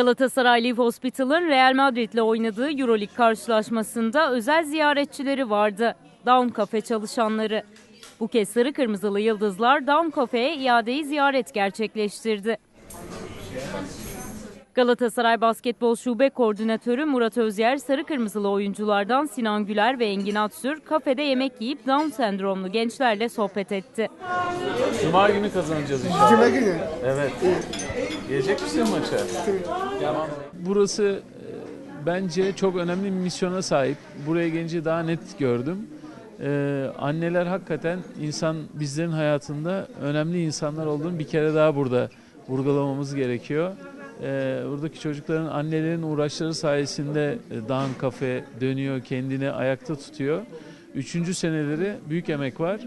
Galatasaray Live Hospital'ın Real Madrid'le oynadığı Euroleague karşılaşmasında özel ziyaretçileri vardı. Down Cafe çalışanları. Bu kez sarı kırmızılı yıldızlar Down Cafe'ye iadeyi ziyaret gerçekleştirdi. Galatasaray Basketbol Şube Koordinatörü Murat Özyer, sarı kırmızılı oyunculardan Sinan Güler ve Engin Atsür kafede yemek yiyip Down sendromlu gençlerle sohbet etti. Cuma günü kazanacağız inşallah. Cuma günü. Evet. Gelecek misin maça? Burası e, bence çok önemli bir misyona sahip. Buraya gelince daha net gördüm. Ee, anneler hakikaten insan bizlerin hayatında önemli insanlar olduğunu bir kere daha burada vurgulamamız gerekiyor. Ee, buradaki çocukların annelerin uğraşları sayesinde e, Dağın Kafe dönüyor, kendini ayakta tutuyor. Üçüncü seneleri büyük emek var.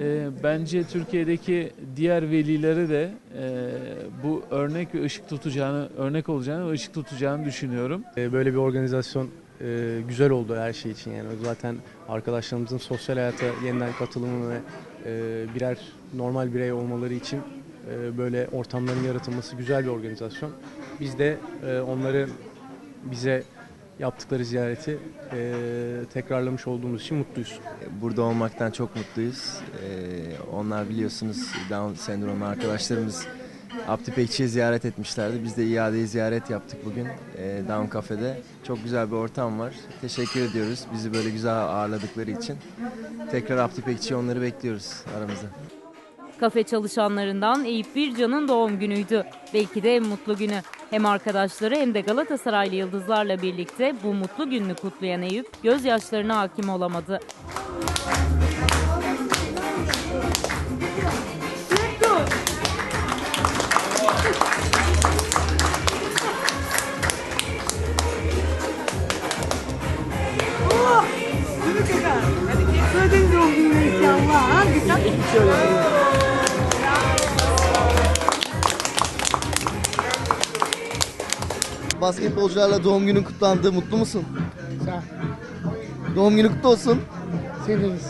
Ee, bence Türkiye'deki diğer velilere de e, bu örnek ve ışık tutacağını, örnek olacağını ve ışık tutacağını düşünüyorum. E, Böyle bir organizasyon e, güzel oldu her şey için yani zaten arkadaşlarımızın sosyal hayata yeniden katılımı ve e, birer normal birey olmaları için e, böyle ortamların yaratılması güzel bir organizasyon. Biz de e, onları bize yaptıkları ziyareti e, tekrarlamış olduğumuz için mutluyuz. Burada olmaktan çok mutluyuz. Ee, onlar biliyorsunuz Down sendromlu arkadaşlarımız Abdü Pekçi'yi ziyaret etmişlerdi. Biz de iadeyi ziyaret yaptık bugün ee, Down Cafe'de. Çok güzel bir ortam var. Teşekkür ediyoruz bizi böyle güzel ağırladıkları için. Tekrar Abdü Pekçi onları bekliyoruz aramızda. Kafe çalışanlarından Eyüp Bircan'ın doğum günüydü. Belki de en mutlu günü. Hem arkadaşları hem de Galatasaraylı yıldızlarla birlikte bu mutlu gününü kutlayan Eyüp gözyaşlarına hakim olamadı. Söyledin doğum günü inşallah. Ha, güzel. Basketbolcularla doğum günün kutlandı. Mutlu musun? Sağ ol. Doğum günü kutlu olsun. Severiz.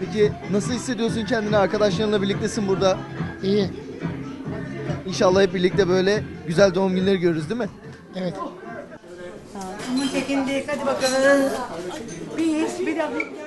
Peki nasıl hissediyorsun kendini? Arkadaşlarınla birliktesin burada. İyi. İnşallah hep birlikte böyle güzel doğum günleri görürüz değil mi? Evet. Ama çekindik hadi bakalım. Bir, bir dakika.